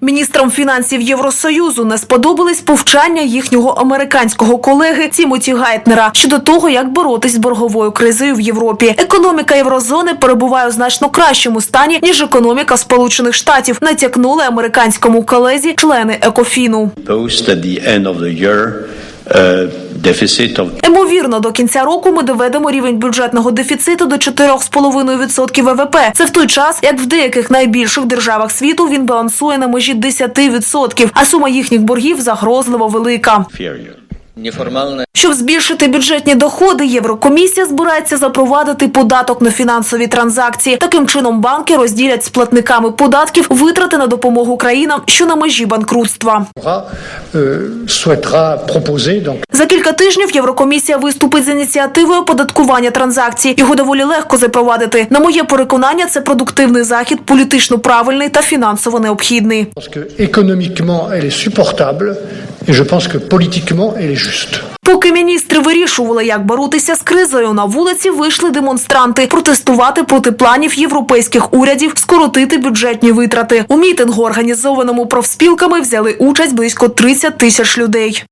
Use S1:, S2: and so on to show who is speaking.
S1: Міністрам фінансів Євросоюзу не сподобались повчання їхнього американського колеги Тімоті Гайтнера щодо того, як боротись з борговою кризою в Європі. Економіка єврозони перебуває у значно кращому стані ніж економіка Сполучених Штатів. Натякнули американському колезі члени Екофіну.
S2: Deficit of
S1: Ймовірно, до кінця року ми доведемо рівень бюджетного дефіциту до 4,5% ВВП. Це в той час, як в деяких найбільших державах світу він балансує на межі 10%, а сума їхніх боргів загрозливо велика.
S3: Неформальне
S1: Щоб збільшити бюджетні доходи, Єврокомісія збирається запровадити податок на фінансові транзакції. Таким чином банки розділять з платниками податків витрати на допомогу країнам, що на межі банкрутства.
S4: donc
S1: За кілька тижнів Єврокомісія виступить з ініціативою оподаткування транзакцій. Його доволі легко запровадити. На моє переконання, це продуктивний захід, політично правильний та фінансово необхідний.
S4: Et je pense que politiquement elle est.
S1: Поки міністри вирішували, як боротися з кризою, на вулиці вийшли демонстранти протестувати проти планів європейських урядів скоротити бюджетні витрати. У мітингу, організованому профспілками, взяли участь близько 30 тисяч людей.